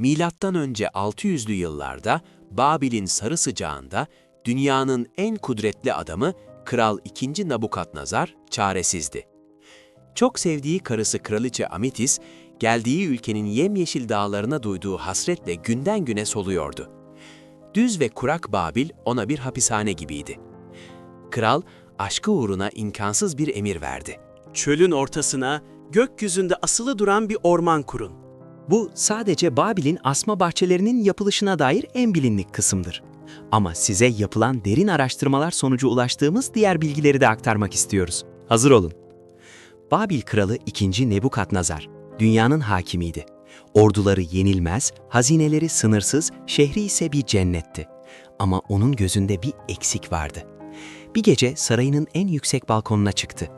Milattan önce 600'lü yıllarda Babil'in sarı sıcağında dünyanın en kudretli adamı Kral II. Nabukadnezar çaresizdi. Çok sevdiği karısı Kraliçe Amitis, geldiği ülkenin yemyeşil dağlarına duyduğu hasretle günden güne soluyordu. Düz ve kurak Babil ona bir hapishane gibiydi. Kral, aşkı uğruna imkansız bir emir verdi. Çölün ortasına gökyüzünde asılı duran bir orman kurun. Bu sadece Babil'in asma bahçelerinin yapılışına dair en bilinlik kısımdır. Ama size yapılan derin araştırmalar sonucu ulaştığımız diğer bilgileri de aktarmak istiyoruz. Hazır olun. Babil kralı 2. Nebukadnezar, dünyanın hakimiydi. Orduları yenilmez, hazineleri sınırsız, şehri ise bir cennetti. Ama onun gözünde bir eksik vardı. Bir gece sarayının en yüksek balkonuna çıktı.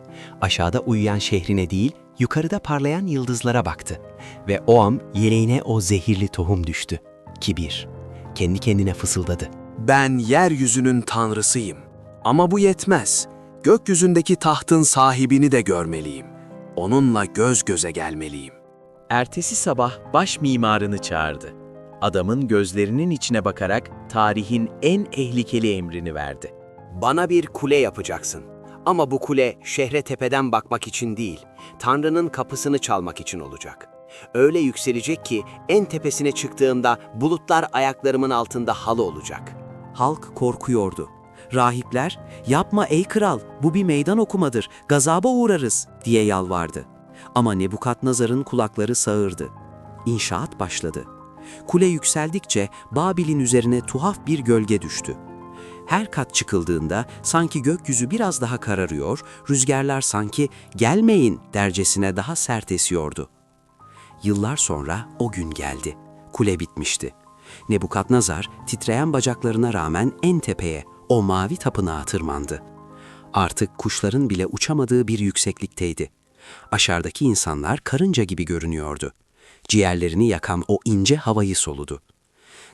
Aşağıda uyuyan şehrine değil, yukarıda parlayan yıldızlara baktı. Ve o an yeleğine o zehirli tohum düştü. Kibir. Kendi kendine fısıldadı. Ben yeryüzünün tanrısıyım. Ama bu yetmez. Gökyüzündeki tahtın sahibini de görmeliyim. Onunla göz göze gelmeliyim. Ertesi sabah baş mimarını çağırdı. Adamın gözlerinin içine bakarak tarihin en ehlikeli emrini verdi. Bana bir kule yapacaksın. Ama bu kule şehre tepeden bakmak için değil, Tanrı'nın kapısını çalmak için olacak. Öyle yükselecek ki en tepesine çıktığımda bulutlar ayaklarımın altında halı olacak. Halk korkuyordu. Rahipler, yapma ey kral, bu bir meydan okumadır, gazaba uğrarız diye yalvardı. Ama Nebukadnezar'ın kulakları sağırdı. İnşaat başladı. Kule yükseldikçe Babil'in üzerine tuhaf bir gölge düştü. Her kat çıkıldığında sanki gökyüzü biraz daha kararıyor, rüzgarlar sanki gelmeyin dercesine daha sert esiyordu. Yıllar sonra o gün geldi. Kule bitmişti. Nebukadnezar titreyen bacaklarına rağmen en tepeye, o mavi tapınağa tırmandı. Artık kuşların bile uçamadığı bir yükseklikteydi. Aşağıdaki insanlar karınca gibi görünüyordu. Ciğerlerini yakan o ince havayı soludu.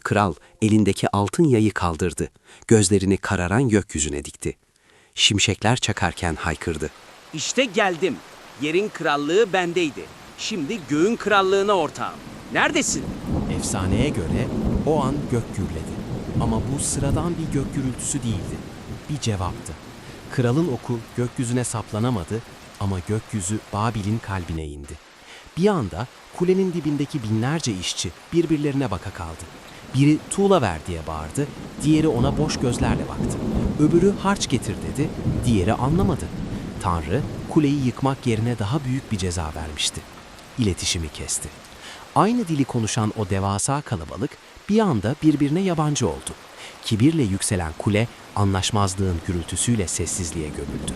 Kral elindeki altın yayı kaldırdı. Gözlerini kararan gökyüzüne dikti. Şimşekler çakarken haykırdı. İşte geldim. Yerin krallığı bendeydi. Şimdi göğün krallığına ortağım. Neredesin? Efsaneye göre o an gök gürledi. Ama bu sıradan bir gök gürültüsü değildi. Bir cevaptı. Kralın oku gökyüzüne saplanamadı ama gökyüzü Babil'in kalbine indi. Bir anda kulenin dibindeki binlerce işçi birbirlerine baka kaldı. Biri tuğla ver diye bağırdı, diğeri ona boş gözlerle baktı. Öbürü harç getir dedi, diğeri anlamadı. Tanrı kuleyi yıkmak yerine daha büyük bir ceza vermişti. İletişimi kesti. Aynı dili konuşan o devasa kalabalık bir anda birbirine yabancı oldu. Kibirle yükselen kule anlaşmazlığın gürültüsüyle sessizliğe gömüldü.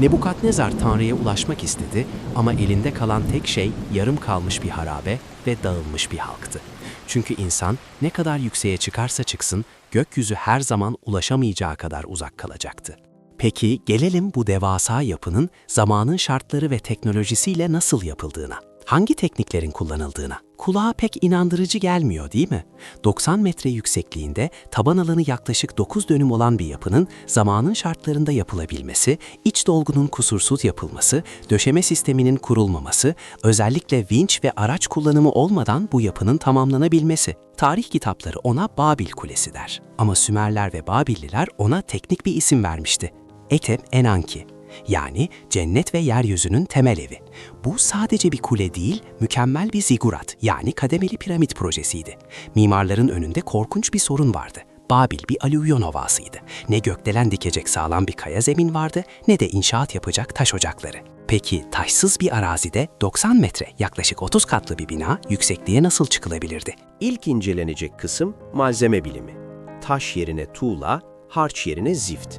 Nebukadnezar Tanrı'ya ulaşmak istedi ama elinde kalan tek şey yarım kalmış bir harabe ve dağılmış bir halktı. Çünkü insan ne kadar yükseğe çıkarsa çıksın gökyüzü her zaman ulaşamayacağı kadar uzak kalacaktı. Peki gelelim bu devasa yapının zamanın şartları ve teknolojisiyle nasıl yapıldığına. Hangi tekniklerin kullanıldığına? Kulağa pek inandırıcı gelmiyor değil mi? 90 metre yüksekliğinde taban alanı yaklaşık 9 dönüm olan bir yapının zamanın şartlarında yapılabilmesi, iç dolgunun kusursuz yapılması, döşeme sisteminin kurulmaması, özellikle vinç ve araç kullanımı olmadan bu yapının tamamlanabilmesi. Tarih kitapları ona Babil Kulesi der. Ama Sümerler ve Babilliler ona teknik bir isim vermişti. Etep Enanki yani cennet ve yeryüzünün temel evi. Bu sadece bir kule değil, mükemmel bir zigurat yani kademeli piramit projesiydi. Mimarların önünde korkunç bir sorun vardı. Babil bir alüvyon ovasıydı. Ne gökdelen dikecek sağlam bir kaya zemin vardı ne de inşaat yapacak taş ocakları. Peki taşsız bir arazide 90 metre yaklaşık 30 katlı bir bina yüksekliğe nasıl çıkılabilirdi? İlk incelenecek kısım malzeme bilimi. Taş yerine tuğla, harç yerine zift.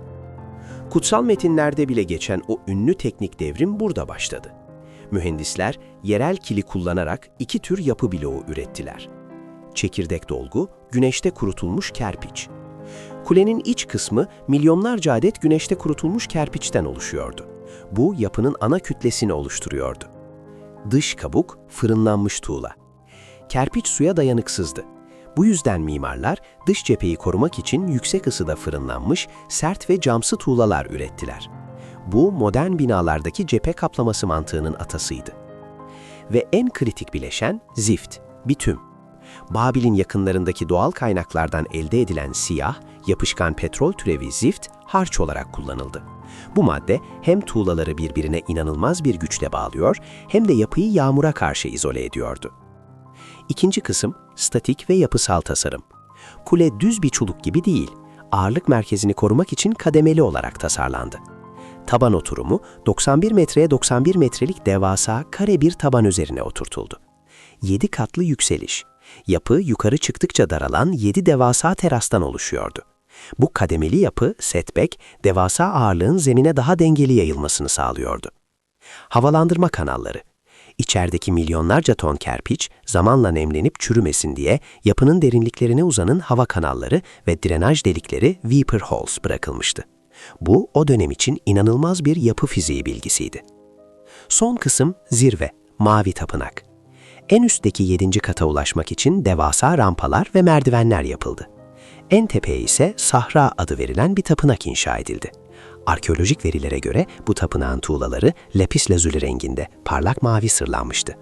Kutsal metinlerde bile geçen o ünlü teknik devrim burada başladı. Mühendisler yerel kili kullanarak iki tür yapı bloğu ürettiler. Çekirdek dolgu, güneşte kurutulmuş kerpiç. Kulenin iç kısmı milyonlarca adet güneşte kurutulmuş kerpiçten oluşuyordu. Bu yapının ana kütlesini oluşturuyordu. Dış kabuk fırınlanmış tuğla. Kerpiç suya dayanıksızdı. Bu yüzden mimarlar dış cepheyi korumak için yüksek ısıda fırınlanmış sert ve camsı tuğlalar ürettiler. Bu modern binalardaki cephe kaplaması mantığının atasıydı. Ve en kritik bileşen zift, bitüm. Babil'in yakınlarındaki doğal kaynaklardan elde edilen siyah, yapışkan petrol türevi zift harç olarak kullanıldı. Bu madde hem tuğlaları birbirine inanılmaz bir güçle bağlıyor hem de yapıyı yağmura karşı izole ediyordu. İkinci kısım statik ve yapısal tasarım. Kule düz bir çuluk gibi değil, ağırlık merkezini korumak için kademeli olarak tasarlandı. Taban oturumu 91 metreye 91 metrelik devasa kare bir taban üzerine oturtuldu. 7 katlı yükseliş. Yapı yukarı çıktıkça daralan 7 devasa terastan oluşuyordu. Bu kademeli yapı, setback, devasa ağırlığın zemine daha dengeli yayılmasını sağlıyordu. Havalandırma kanalları. İçerideki milyonlarca ton kerpiç zamanla nemlenip çürümesin diye yapının derinliklerine uzanın hava kanalları ve drenaj delikleri Weeper Holes bırakılmıştı. Bu o dönem için inanılmaz bir yapı fiziği bilgisiydi. Son kısım zirve, mavi tapınak. En üstteki 7. kata ulaşmak için devasa rampalar ve merdivenler yapıldı. En tepeye ise Sahra adı verilen bir tapınak inşa edildi. Arkeolojik verilere göre bu tapınağın tuğlaları lapis lazuli renginde parlak mavi sırlanmıştı.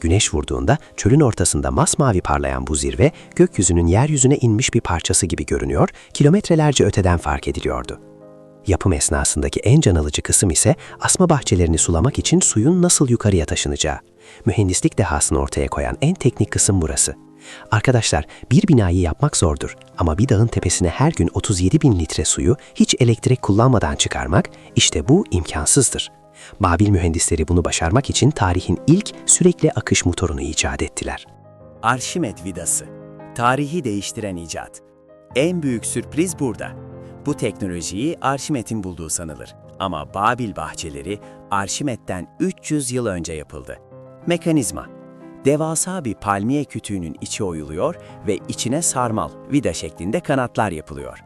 Güneş vurduğunda çölün ortasında masmavi parlayan bu zirve gökyüzünün yeryüzüne inmiş bir parçası gibi görünüyor, kilometrelerce öteden fark ediliyordu. Yapım esnasındaki en can alıcı kısım ise asma bahçelerini sulamak için suyun nasıl yukarıya taşınacağı. Mühendislik dehasını ortaya koyan en teknik kısım burası. Arkadaşlar bir binayı yapmak zordur ama bir dağın tepesine her gün 37 bin litre suyu hiç elektrik kullanmadan çıkarmak işte bu imkansızdır. Babil mühendisleri bunu başarmak için tarihin ilk sürekli akış motorunu icat ettiler. Arşimet vidası. Tarihi değiştiren icat. En büyük sürpriz burada. Bu teknolojiyi Arşimet'in bulduğu sanılır. Ama Babil bahçeleri Arşimet'ten 300 yıl önce yapıldı. Mekanizma. Devasa bir palmiye kütüğünün içi oyuluyor ve içine sarmal, vida şeklinde kanatlar yapılıyor.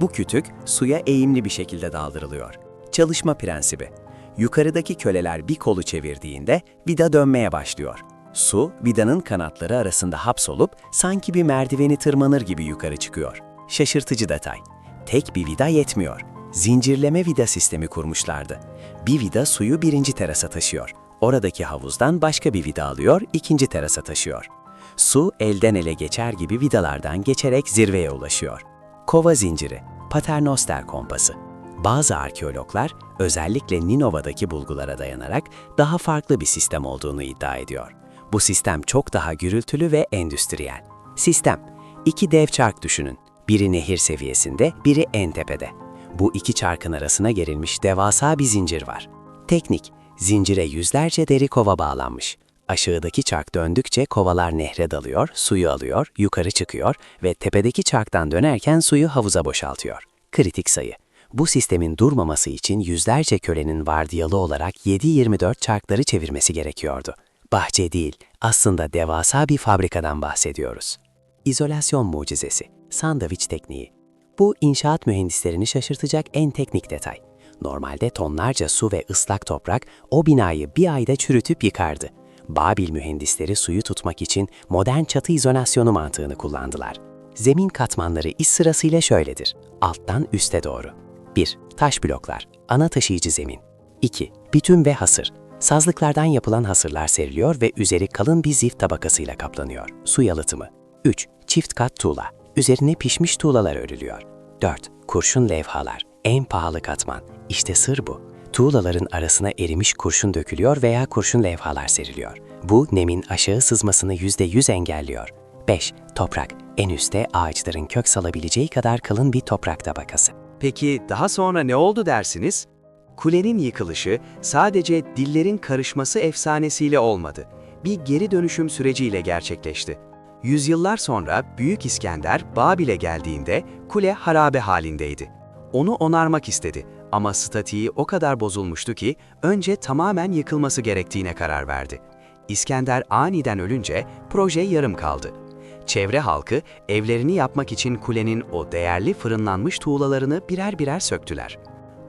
Bu kütük suya eğimli bir şekilde daldırılıyor. Çalışma prensibi. Yukarıdaki köleler bir kolu çevirdiğinde vida dönmeye başlıyor. Su, vidanın kanatları arasında hapsolup sanki bir merdiveni tırmanır gibi yukarı çıkıyor. Şaşırtıcı detay. Tek bir vida yetmiyor. Zincirleme vida sistemi kurmuşlardı. Bir vida suyu birinci terasa taşıyor. Oradaki havuzdan başka bir vida alıyor, ikinci terasa taşıyor. Su elden ele geçer gibi vidalardan geçerek zirveye ulaşıyor. Kova zinciri, Paternoster kompası. Bazı arkeologlar özellikle Ninova'daki bulgulara dayanarak daha farklı bir sistem olduğunu iddia ediyor. Bu sistem çok daha gürültülü ve endüstriyel. Sistem, iki dev çark düşünün. Biri nehir seviyesinde, biri en tepede. Bu iki çarkın arasına gerilmiş devasa bir zincir var. Teknik, zincire yüzlerce deri kova bağlanmış. Aşağıdaki çark döndükçe kovalar nehre dalıyor, suyu alıyor, yukarı çıkıyor ve tepedeki çarktan dönerken suyu havuza boşaltıyor. Kritik sayı. Bu sistemin durmaması için yüzlerce kölenin vardiyalı olarak 7-24 çarkları çevirmesi gerekiyordu. Bahçe değil, aslında devasa bir fabrikadan bahsediyoruz. İzolasyon mucizesi, sandviç tekniği. Bu inşaat mühendislerini şaşırtacak en teknik detay. Normalde tonlarca su ve ıslak toprak o binayı bir ayda çürütüp yıkardı. Babil mühendisleri suyu tutmak için modern çatı izolasyonu mantığını kullandılar. Zemin katmanları iş sırasıyla şöyledir. Alttan üste doğru. 1. Taş bloklar. Ana taşıyıcı zemin. 2. Bitüm ve hasır. Sazlıklardan yapılan hasırlar seriliyor ve üzeri kalın bir zift tabakasıyla kaplanıyor. Su yalıtımı. 3. Çift kat tuğla. Üzerine pişmiş tuğlalar örülüyor. 4. Kurşun levhalar. En pahalı katman. İşte sır bu. Tuğlaların arasına erimiş kurşun dökülüyor veya kurşun levhalar seriliyor. Bu nemin aşağı sızmasını %100 engelliyor. 5. Toprak. En üstte ağaçların kök salabileceği kadar kalın bir toprak tabakası. Peki daha sonra ne oldu dersiniz? Kulenin yıkılışı sadece dillerin karışması efsanesiyle olmadı. Bir geri dönüşüm süreciyle gerçekleşti. Yüzyıllar sonra Büyük İskender Babil'e geldiğinde kule harabe halindeydi. Onu onarmak istedi ama statiği o kadar bozulmuştu ki önce tamamen yıkılması gerektiğine karar verdi. İskender aniden ölünce proje yarım kaldı. Çevre halkı evlerini yapmak için kulenin o değerli fırınlanmış tuğlalarını birer birer söktüler.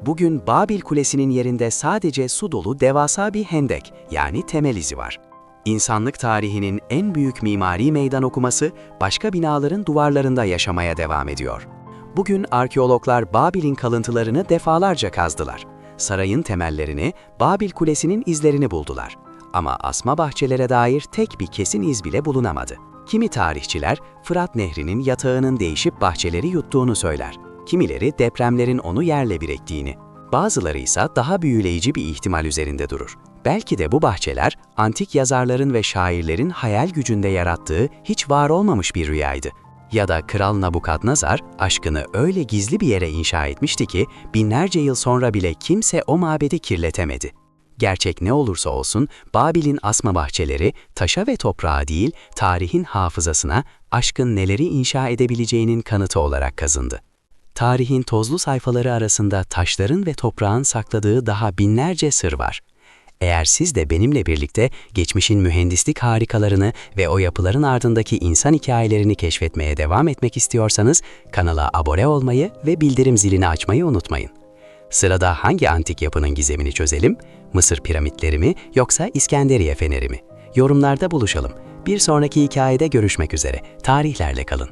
Bugün Babil Kulesi'nin yerinde sadece su dolu devasa bir hendek yani temel izi var. İnsanlık tarihinin en büyük mimari meydan okuması başka binaların duvarlarında yaşamaya devam ediyor. Bugün arkeologlar Babil'in kalıntılarını defalarca kazdılar. Sarayın temellerini, Babil Kulesi'nin izlerini buldular. Ama asma bahçelere dair tek bir kesin iz bile bulunamadı. Kimi tarihçiler Fırat Nehri'nin yatağının değişip bahçeleri yuttuğunu söyler. Kimileri depremlerin onu yerle bir ettiğini. Bazıları ise daha büyüleyici bir ihtimal üzerinde durur. Belki de bu bahçeler antik yazarların ve şairlerin hayal gücünde yarattığı hiç var olmamış bir rüyaydı. Ya da Kral Nabukadnezar aşkını öyle gizli bir yere inşa etmişti ki binlerce yıl sonra bile kimse o mabedi kirletemedi. Gerçek ne olursa olsun Babil'in asma bahçeleri taşa ve toprağa değil tarihin hafızasına aşkın neleri inşa edebileceğinin kanıtı olarak kazındı. Tarihin tozlu sayfaları arasında taşların ve toprağın sakladığı daha binlerce sır var. Eğer siz de benimle birlikte geçmişin mühendislik harikalarını ve o yapıların ardındaki insan hikayelerini keşfetmeye devam etmek istiyorsanız kanala abone olmayı ve bildirim zilini açmayı unutmayın. Sırada hangi antik yapının gizemini çözelim? Mısır piramitleri mi yoksa İskenderiye feneri mi? Yorumlarda buluşalım. Bir sonraki hikayede görüşmek üzere. Tarihlerle kalın.